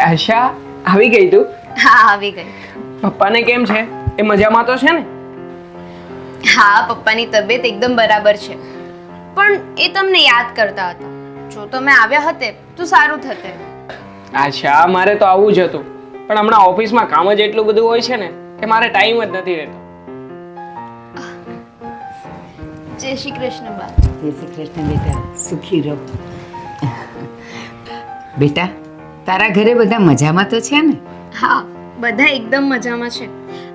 આશા આવી ગઈ તું? હા આવી ગઈ. પપ્પાને કેમ છે? એ મજામાં તો છે ને? હા પપ્પાની તબિયત એકદમ બરાબર છે. પણ એ તમને યાદ કરતા હતા. જો તમે આવ્યા હતે તો સારું થતે. આશા મારે તો આવું જ હતું. પણ હમણાં ઓફિસમાં કામ જ એટલું બધું હોય છે ને કે મારે ટાઈમ જ નથી રહેતો. જય શ્રી કૃષ્ણ બા. જય શ્રી કૃષ્ણ બેટા. સુખી રહો. બેટા તારા ઘરે બધા મજામાં તો છે ને? હા બધા એકદમ મજામાં છે.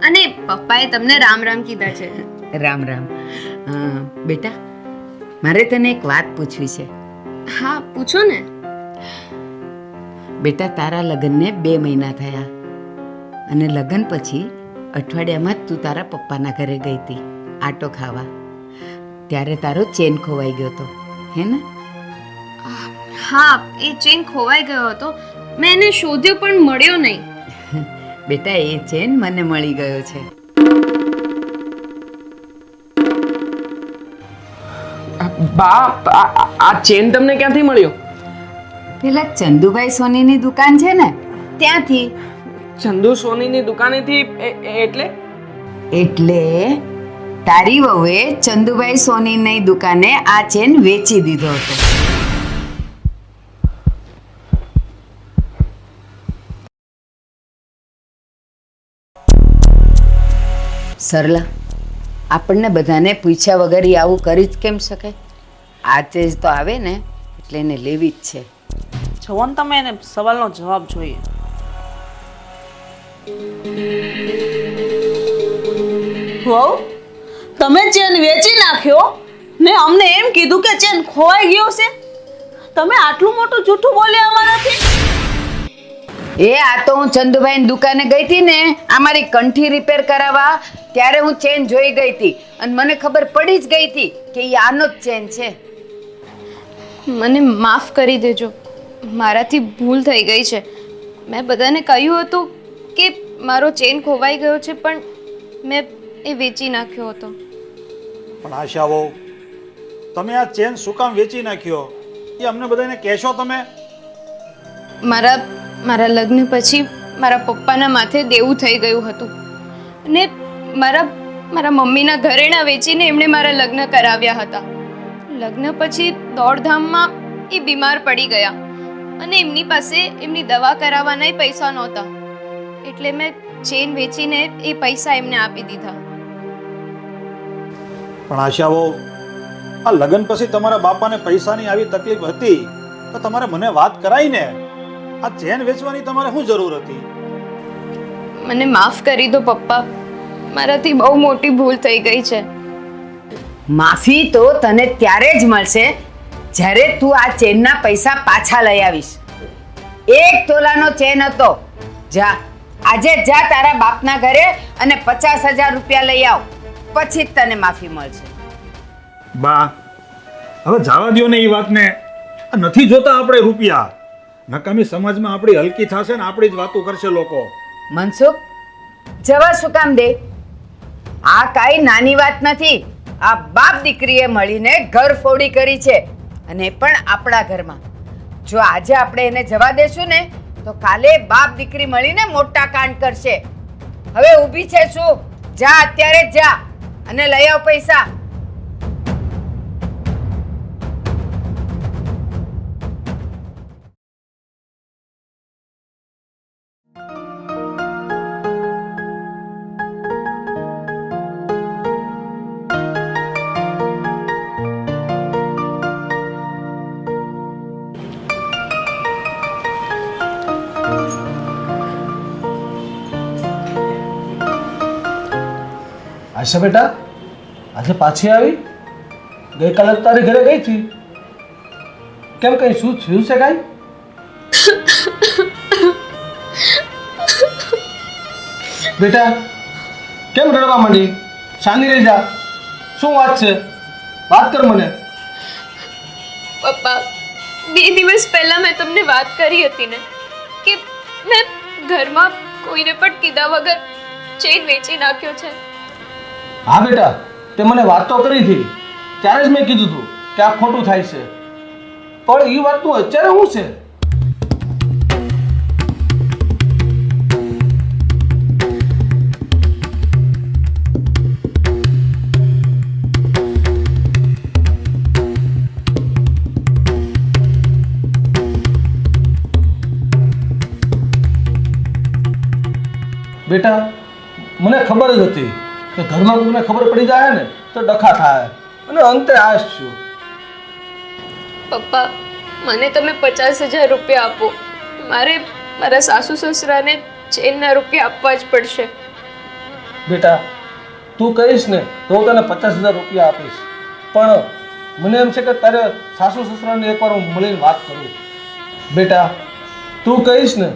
અને પપ્પાએ તમને રામ રામ કીધા છે. રામ રામ. બેટા મારે તને એક વાત પૂછવી છે. હા પૂછો ને. બેટા તારા લગ્નને બે મહિના થયા. અને લગ્ન પછી અઠવાડિયામાં જ તું તારા પપ્પાના ઘરે ગઈ હતી આટો ખાવા. ત્યારે તારો ચેન ખોવાઈ ગયો હતો. હે ને? હા એ ચેન ખોવાઈ ગયો હતો. મેં એને શોધ્યો પણ મળ્યો નહીં. બેટા એ ચેન મને મળી ગયો છે. બાપ આ- ચેન તમને ક્યાંથી મળ્યો? પેલા ચંદુભાઈ સોનીની દુકાન છે ને? ત્યાંથી. ચંદુ સોનીની દુકાનેથી એટલે? એટલે તારી વહુએ ચંદુભાઈ સોનીની દુકાને આ ચેન વેચી દીધો હતો. સરલા, આપણને બધાને પૂછ્યા વગર એ આવું કરી જ કેમ શકે? આ ચેજ તો આવે ને, એટલે એને લેવી જ છે. જવો ને તમે એને સવાલનો જવાબ જોઈએ. વહુ તમે ચેન વેચી નાખ્યો? ને અમને એમ કીધું કે ચેન ખોવાઈ ગયો છે? તમે આટલું મોટું જૂઠું બોલ્યા અમારાથી એ આ તો હું ચંદુભાઈની દુકાને ગઈ હતી ને આ મારી કંઠી રિપેર કરાવવા ત્યારે હું ચેન જોઈ ગઈ હતી. અને મને ખબર પડી જ ગઈ હતી કે એ આનો જ ચેન છે. મને માફ કરી દેજો. મારાથી ભૂલ થઈ ગઈ છે. મેં બધાને કહ્યું હતું કે મારો ચેન ખોવાઈ ગયો છે પણ મેં એ વેચી નાખ્યો હતો. પણ આશા વહુ તમે આ ચેન શું કામ વેચી નાખ્યો? એ અમને બધાને કહેશો તમે? મારા મારા લગ્ન પછી મારા પપ્પાના માથે દેવું થઈ ગયું હતું. અને મારા મારા મમ્મીના ઘરેણા વેચીને એમણે મારા લગ્ન કરાવ્યા હતા. લગ્ન પછી દોડધામમાં એ બીમાર પડી ગયા અને એમની પાસે એમની દવા કરાવવાના પૈસા નહોતા. એટલે મેં ચેન વેચીને એ પૈસા એમને આપી દીધા. પણ આશાઓ, આ લગ્ન પછી તમારા બાપાને પૈસાની આવી તકલીફ હતી, તો તમારે મને વાત કરાવીને ને આ ચેન વેચવાની તમારે શું જરૂર હતી? મને માફ કરી દો પપ્પા. મારાથી બહુ મોટી ભૂલ થઈ ગઈ છે. માફી તો તને ત્યારે જ મળશે જ્યારે તું આ ચેનના પૈસા પાછા લઈ આવીશ. એક તોલાનો ચેન હતો. જા આજે જ જા તારા બાપના ઘરે અને પચાસ હજાર રૂપિયા લઈ આવ. પછી જ તને માફી મળશે. બા હવે જવા દો ને એ વાતને. નથી જોતા આપણે રૂપિયા. નકામી સમાજમાં આપણી હલકી થશે ને આપણી જ વાતો કરશે લોકો. મનસુખ, જવા શું કામ દે? આ કાંઈ નાની વાત નથી. આ બાપ દીકરીએ મળીને ઘર ફોડી કરી છે અને પણ આપણા ઘરમાં. જો આજે આપણે એને જવા દેશું ને, તો કાલે બાપ દીકરી મળીને મોટા કાંડ કરશે. હવે ઊભી છે શું? જા, અત્યારે જા અને લઈ આવ પૈસા. આશા બેટા, આજે પાછી આવી? ગઈકાલે તારી ઘરે ગઈ હતી. કેમ કઈ શું થયું છે કાંઈ? બેટા, કેમ રડવા માંડી? શાંતિ રહી જા. શું વાત છે? વાત કર મને. પપ્પા, બે દિવસ પહેલા મેં તમને વાત કરી હતી ને, કે મેં ઘરમાં કોઈને પણ કીધા વગર ચેન વેચી નાખ્યો છે. હા બેટા, તે મને વાત તો કરી હતી. ત્યારે જ મેં કીધું હતું કે આ ખોટું થાય છે. પણ એ વાતનું અત્યારે શું છે? બેટા, મને ખબર જ હતી કે ઘરમાં કોઈને ખબર પડી જાય ને તો ડખા થાય. અને અંતે આશ છું. પપ્પા મને તમે પચાસ હજાર રૂપિયા આપો. મારે મારા સાસુ સસરાને ચેનના રૂપિયા આપવા જ પડશે. બેટા તું કહીશ ને તો હું તને પચાસ હજાર રૂપિયા આપીશ. પણ મને એમ છે કે તારે સાસુ સસરાને એકવાર હું મળીને વાત કરું. બેટા તું કહીશ ને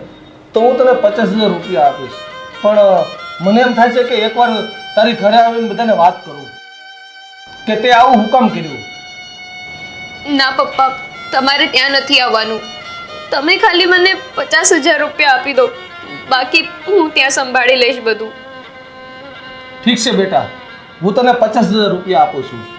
તો હું તને પચાસ હજાર રૂપિયા આપીશ. પણ મને એમ થાય છે કે એકવાર તારી ઘરે આવીને બધાને વાત કરું. કે તે આવું હુકમ કર્યું. ના પપ્પા તમારે ત્યાં નથી આવવાનું. તમે ખાલી મને પચાસ હજાર રૂપિયા આપી દો. બાકી હું ત્યાં સંભાળી લઈશ બધું. ઠીક છે બેટા હું તને પચાસ હજાર રૂપિયા આપું છું.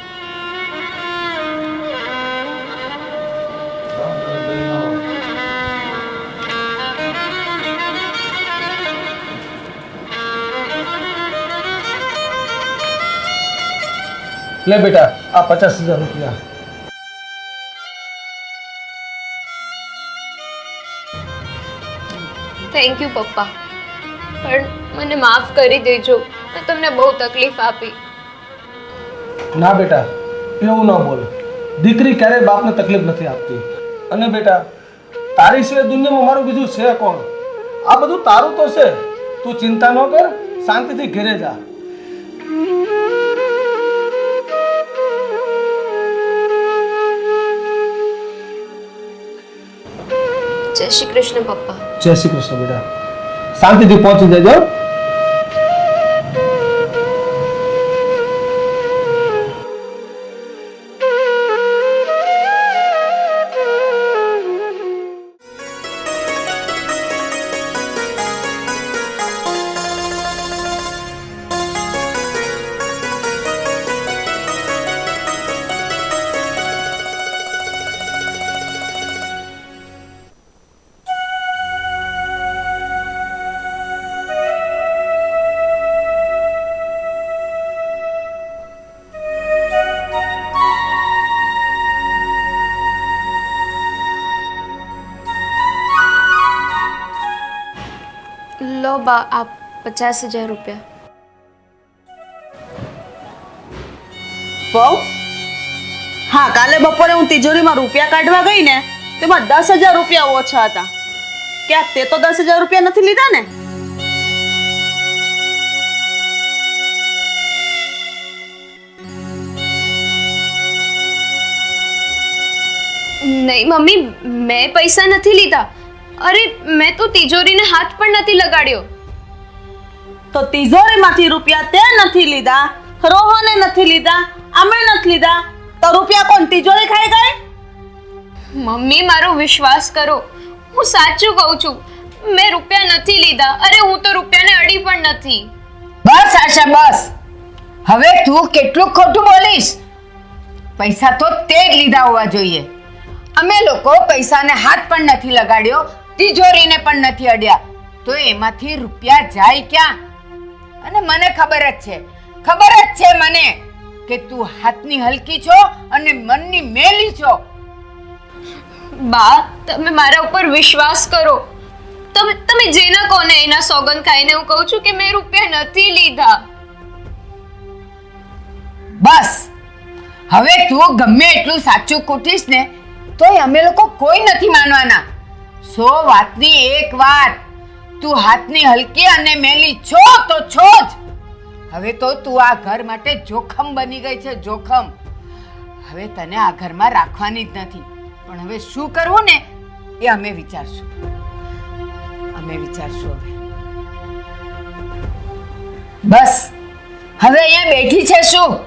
લે બેટા આ પચાસ હજાર રૂપિયા. થેન્ક યુ પપ્પા. પણ મને માફ કરી દેજો. મેં તમને બહુ તકલીફ આપી. ના બેટા એવું ન બોલ. દીકરી ક્યારેય બાપને તકલીફ નથી આપતી. અને બેટા તારી સિવાય દુનિયામાં મારું બીજું છે કોણ? આ બધું તારું તો છે. તું ચિંતા ન કર શાંતિથી ઘેરે જા. જય શ્રી કૃષ્ણ પપ્પા. જય શ્રી કૃષ્ણ બેટા. શાંતિથી પહોંચી જજો. લો આ પચાસ હજાર રૂપિયા. વહુ? હા કાલે બપોરે હું તિજોરીમાં રૂપિયા કાઢવા ગઈ ને તેમાં દસ હજાર રૂપિયા ઓછા હતા. ક્યાં તે તો દસ હજાર રૂપિયા નથી લીધા ને? નહીં મમ્મી મેં પૈસા નથી લીધા. અરે મેં તો તિજોરીને હાથ પણ નથી લગાડ્યો. તો તિજોરીમાંથી રૂપિયા તે નથી લીધા રોહને નથી લીધા અમે નથી લીધા. તો રૂપિયા કોણ તિજોરી ખાઈ ગઈ? મમ્મી મારો વિશ્વાસ કરો. હું સાચું કહું છું મેં રૂપિયા નથી લીધા. અરે હું તો રૂપિયાને અડી પણ નથી. બસ આશા બસ. હવે તું કેટલું ખોટું બોલીશ? પૈસા તો તે જ લીધા હોવા જોઈએ. અમે લોકો પૈસાને હાથ પણ નથી લગાડ્યો તિજોરીને પણ નથી અડ્યા. તો એમાંથી રૂપિયા જાય ક્યાં? અને મને ખબર જ છે. ખબર જ છે મને કે તું હાથની હલકી છો અને મનની મેલી છો. બા તમે મારા ઉપર વિશ્વાસ કરો. તમે તમે જેના કોને એના સોગંદ ખાઈને હું કહું છું કે મેં રૂપિયા નથી લીધા. બસ. હવે તું ગમે એટલું સાચું કૂટીશ ને તોય અમે લોકો કોઈ નથી માનવાના. સો વાતની એક વાત. તું હાથની હલકી અને મેલી છો તો છો જ. હવે તો તું આ ઘર માટે જોખમ બની ગઈ છે, જોખમ. હવે તને આ ઘરમાં રાખવાની જ નથી. પણ હવે શું કરવું ને, એ અમે વિચારશું. અમે વિચારશું હવે. બસ, હવે અહીંયા બેઠી છે શું?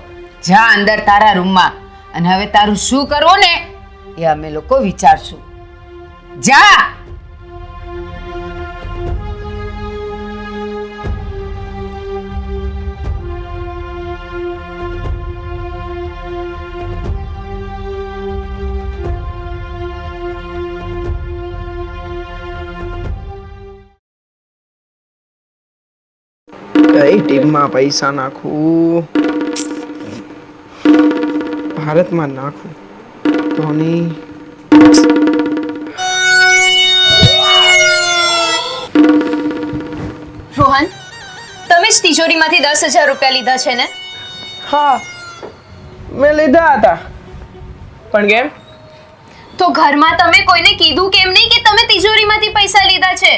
જા અંદર તારા રૂમમાં. અને હવે તારું શું કરવું ને, એ અમે લોકો વિચારશું. જા! કઈ ટીમમાં પૈસા નાખું. ભારતમાં નાખું. ધોની. રોહન તમે જ તિજોરીમાંથી દસ હજાર રૂપિયા લીધા છે ને? હા મેં લીધા હતા. પણ કેમ? તો ઘરમાં તમે કોઈને કીધું કેમ નહીં કે તમે તિજોરીમાંથી પૈસા લીધા છે?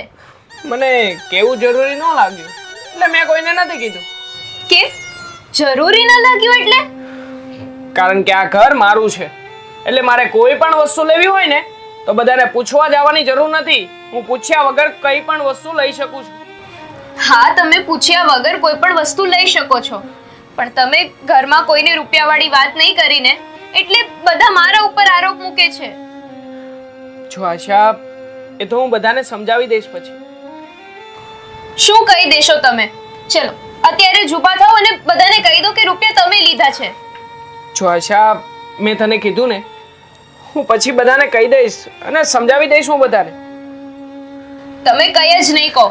મને કેવું જરૂરી ન લાગ્યું. એટલે મેં કોઈને નથી કીધું. કે? જરૂરી ન લાગ્યું એટલે? કારણ કે આ ઘર મારું છે. એટલે મારે કોઈ પણ વસ્તુ લેવી હોય ને તો બધાને પૂછવા જવાની જરૂર નથી. હું પૂછ્યા વગર કઈ પણ વસ્તુ લઈ શકું છું. હા તમે પૂછ્યા વગર કોઈ પણ વસ્તુ લઈ શકો છો. પણ તમે ઘરમાં કોઈને રૂપિયાવાળી વાત નહીં કરીને એટલે બધા મારા ઉપર આરોપ મૂકે છે. જો આશા એ તો હું બધાને સમજાવી દઈશ પછી. શું કહી દેશો તમે? ચલો અત્યારે ઊભા થાઓ અને બધાને કહી દો કે રૂપિયા તમે લીધા છે. જો આશા મેં તને કીધું ને હું પછી બધાને કહી દઈશ અને સમજાવી દઈશ હું બધાને. તમે કઈ જ નહીં કહો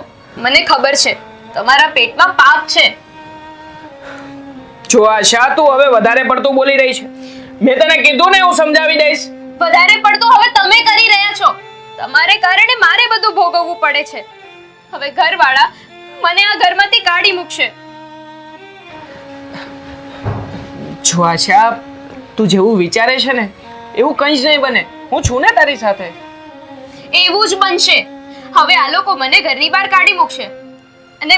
મને ખબર છે તમારા પેટમાં પાપ છે. જો આશા તું હવે વધારે પડતું બોલી રહી છે. મેં તને કીધું ને હું સમજાવી દઈશ. વધારે પડતું હવે તમે કરી રહ્યા છો. તમારે કારણે મારે બધું ભોગવવું પડે છે. હવે ઘરવાળા મને આ ઘરમાંથી કાઢી મૂકશે. જો આશા તું જેવું વિચારે છે ને એવું કંઈ જ નહીં બને. હું છું ને તારી સાથે. એવું જ બનશે. હવે આ લોકો મને ઘરની બહાર કાઢી મૂકશે. અને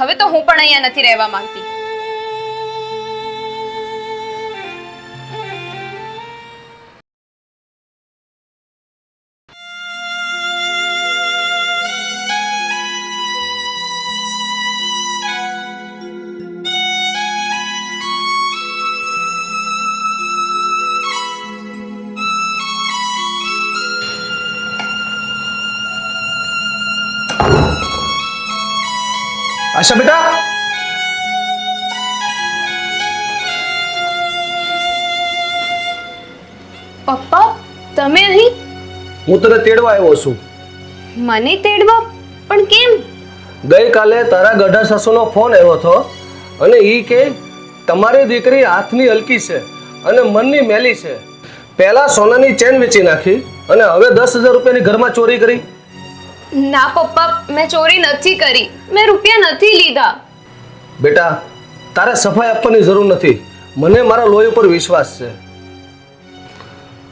હવે તો હું પણ અહીંયા નથી રહેવા માંગતી. આશા बेटा પપ્પા તમે અહીં? હું તને તેડવા આવ્યો છું. મને તેડવા? પણ કેમ? ગઈકાલે તારા ગઢા સાસુનો ફોન આવ્યો હતો અને એ કે તમારી દીકરી હાથની હલકી છે અને મનની મેલી છે. પહેલા સોનાની ચેન વેચી નાખી અને હવે દસ હજાર રૂપિયાની ઘરમાં ચોરી કરી. ના પપ્પા મેં ચોરી નથી કરી. મેં રૂપિયા નથી લીધા. બેટા તારે સફાઈ આપવાની જરૂર નથી. મને મારા લોહી ઉપર વિશ્વાસ છે.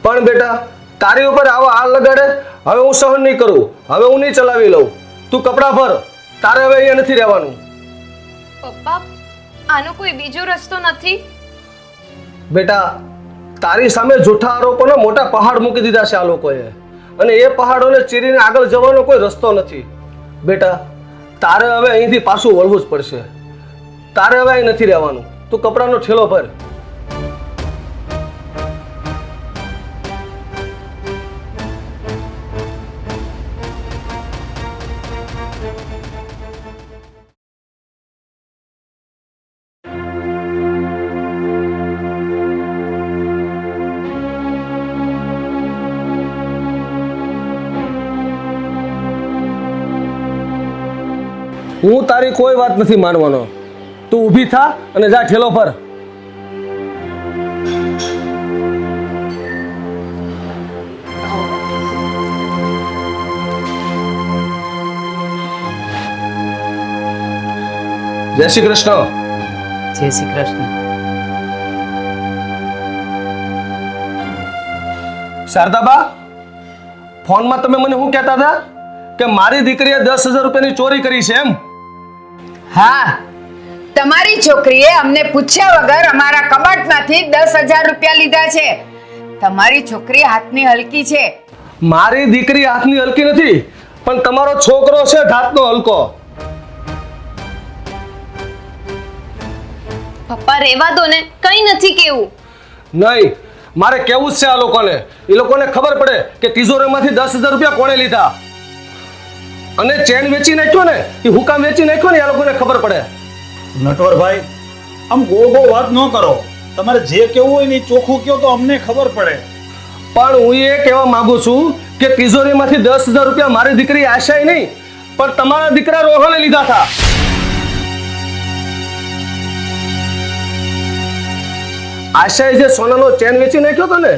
પણ બેટા તારી ઉપર આવો હાલ લગાડે હવે હું સહન નહીં કરું. હવે હું નહીં ચલાવી લઉં. તું કપડાં ભર. તારે હવે અહીંયા નથી રહેવાનું. પપ્પા આનો કોઈ બીજો રસ્તો નથી? બેટા તારી સામે જૂઠા આરોપોના મોટા પહાડ મૂકી દીધા છે આ લોકોએ. અને એ પહાડોને ચીરીને આગળ જવાનો કોઈ રસ્તો નથી. બેટા, તારે હવે અહીંથી પાછું વળવું જ પડશે. તારે હવે અહીં નથી રહેવાનું. તું કપડાનો ઠેલો ભર. હું તારી કોઈ વાત નથી માનવાનો. તું ઊભી થા અને જા ઠેલો પર. જય શ્રી કૃષ્ણ. જય શ્રી કૃષ્ણ. શારદાબા ફોનમાં તમે મને શું કહેતા હતા? કે મારી દીકરીએ દસ હજાર રૂપિયાની ચોરી કરી છે એમ? હા. તમારી છોકરીએ અમને પૂછ્યા વગર અમારા કબાટમાંથી દસ હજાર રૂપિયા લીધા છે. તમારી છોકરી હાથની હલકી છે. મારી દીકરી હાથની હલકી નથી પણ તમારો છોકરો છે ધાતનો હલકો. પપ્પા રેવા દો ને. કંઈ નથી કેવું. નહીં મારે કેવું જ છે આ લોકોને? એ લોકોને ખબર પડે કે તિજોરીમાંથી દસ હજાર રૂપિયા કોણે લીધા? અને ચેન વેચી નાખ્યો ને એ હુકામ વેચી નાખ્યો ને એ લોકોને ખબર પડે. નટવરભાઈ આમ ગો ગો વાત ન કરો. તમારે જે કેવું હોય ને એ ચોખ્ખું કહો તો અમને ખબર પડે. પણ હું એ કહેવા માંગુ છું કે તિજોરીમાંથી દસ હજાર રૂપિયા મારી દીકરી આશાય નહીં પણ તમારા દીકરા રોહણે લીધા હતા. આશાએ જે સોનાનો ચેન વેચી નાખ્યો હતો ને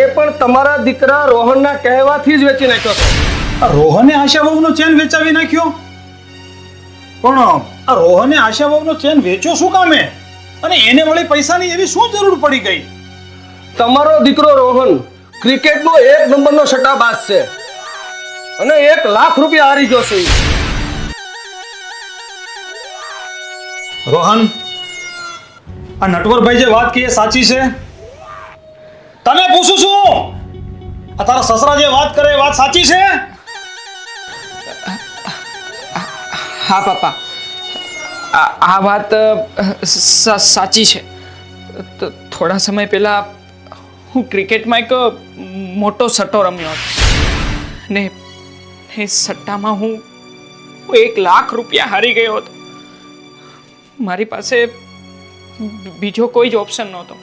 એ પણ તમારા દીકરા રોહણના કહેવાથી જ વેચી નાખ્યો હતો. આ રોહને આશાબાબુનો ચેન વેચાવી નાખ્યો? પણ આ રોહને આશાબાબુનો ચેન વેચ્યો શું કામે? અને એને વળી પૈસાની એવી શું જરૂર પડી ગઈ? તમારો દીકરો રોહન ક્રિકેટનો એક નંબરનો સટ્ટાબાજ છે. અને એક લાખ રૂપિયા હારી ગયો છે. રોહન આ નટવરભાઈ જે વાત કહી એ સાચી છે? તને પૂછું છું આ તારા સસરા જે વાત કરે એ વાત સાચી છે? હા, પાપા. આ વાત સાચી છે. થોડા સમય પહેલા હું ક્રિકેટમાં એક મોટો સટ્ટો રમ્યો હતો. ને એ સટ્ટામાં હું હું એક લાખ રૂપિયા હારી ગયો હતો. મારી પાસે બીજો કોઈ જ ઓપ્શન નહોતો.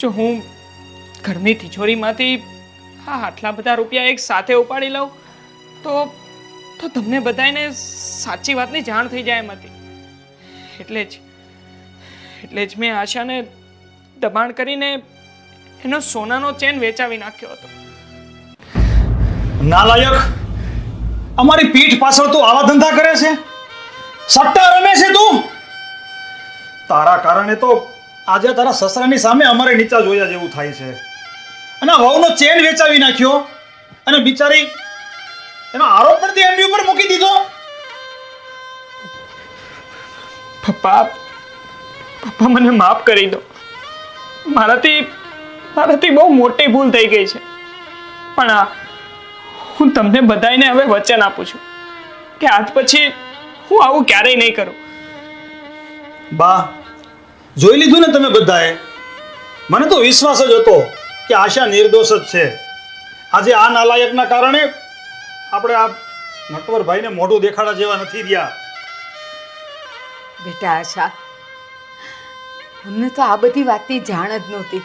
જો હું ઘરની તિજોરીમાંથી હા આટલા બધા રૂપિયા એક સાથે ઉપાડી લઉં, તો તો તમને બધાને સાચી વાતની જાણ થઈ જાય એમ હતી. એટલે જ એટલે જ મેં આશાને દબાણ કરીને એનો સોનાનો ચેન વેચાવી નાખ્યો હતો. નાલાયક, અમારી પીઠ પાછળ તું આવા ધંધા કરે છે? સટ્ટા રમે છે તું? તારા કારણે તો આજે તારા સસરાની સામે અમારે નીચા જોયા જેવું થાય છે. અને વહુનો ચેન વેચાવી નાખ્યો અને બિચારી એનો આરોપ પણ તે એમની ઉપર મૂકી દીધો. પપ્પા પપ્પા મને માફ કરી દો. મારાથી મારાથી બહુ મોટી ભૂલ થઈ ગઈ છે. પણ આ હું તમને બધાને હવે વચન આપું છું કે આજ પછી હું આવું ક્યારેય નહીં કરું. બા જોઈ લીધું ને તમે બધાએ? મને તો વિશ્વાસ જ હતો કે આશા નિર્દોષ જ છે. આજે આ નાલાયકના કારણે આપણે આ નટવરભાઈને મોઢું દેખાડા જેવા નથી રહ્યા. બેટા આશા અમને તો આ બધી વાતની જાણ જ નહોતી.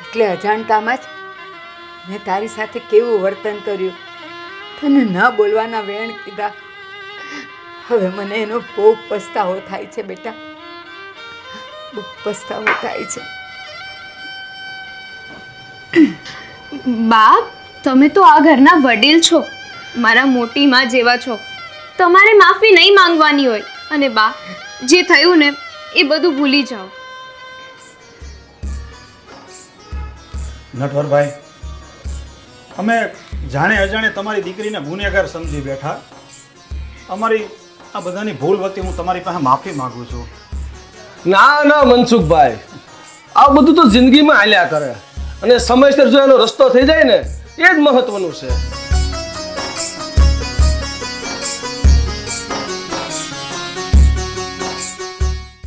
એટલે અજાણતામાં જ મેં તારી સાથે કેવું વર્તન કર્યું. તને ન બોલવાના વેણ કીધા. હવે મને એનો બહુ પસ્તાવો થાય છે બેટા. બહુ પસ્તાવો થાય છે. બા તમે તો આ ઘરના વડીલ છો. મારા મોટી માં જેવા છો. તમારે માફી નહીં માંગવાની હોય. અને બા જે થયું ને એ બધું ભૂલી જાઓ. નટવરભાઈ અમે જાણે અજાણે તમારી દીકરીને ગુનેગાર સમજી બેઠા. અમારી આ બધાની ભૂલ વતી હું તમારી પાસે માફી માંગુ છું. ના ના મનસુખભાઈ. આ બધું તો જિંદગીમાં હાલ્યા કરે. અને સમયસર જો એનો રસ્તો થઈ જાય ને એ જ મહત્વનું છે.